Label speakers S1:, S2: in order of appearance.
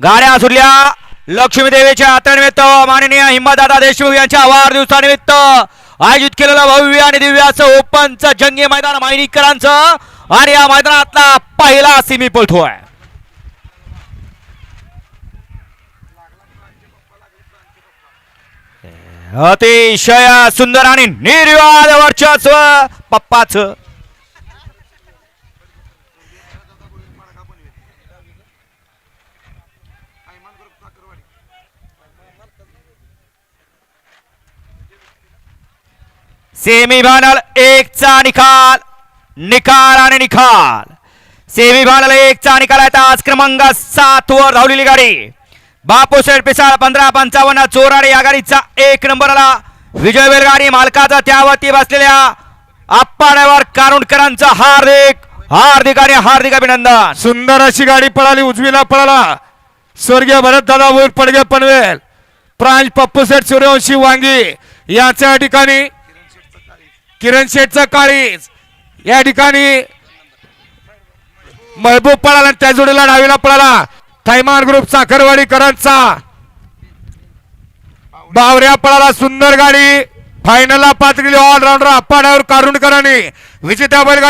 S1: गाड्या सुटल्या. लक्ष्मी देवीच्या हातानिमित्त माननीय हिंमतदादा देशमुख यांच्या वाढदिवसानिमित्त आयोजित केलेलं भव्य आणि दिव्याचं ओपनचं जंगी मैदान मायनीकरांचं. आणि या मैदानातला पहिला सिमी पळतोय अतिशय सुंदर आणि निर्वाद वर्चस्व पप्पाचं. सेमीफायनल एक चा निकाल. निकाल आणि निकाल. सेमीफायनल एक चा निकाल आहे. आज क्रमांक सात वर धावलेली गाडी. बापू शेठ पिसाळ पंधरा पंचावन्न चोराडे या गाडीचा एक नंबर आला विजय गाडी मालकाचा त्यावरती बसलेल्या आप्पाड्यावर कारुणकरांचा हार्दिक हार्दिक आणि हार्दिक अभिनंदन.
S2: सुंदर अशी गाडी पळाली उजवीला पळाला. स्वर्गीय भरत दादा पडगे पनवेल. प्रांज पप्पू सेठ सूर्यवंशी वांगी. याच्या ठिकाणी किरण शेठचा काळीज. या ठिकाणी महबूब पळाला त्या जोडीला डावीला पळाला. थैमान ग्रुप साखरवाडीकरांचा. बावऱ्या पळाला सुंदर गाडी. फायनलला पात्र गेली ऑलराऊंडर अप्पा ड्रायव्हर कारुंडकरांनी विजेत्या बैलगाडी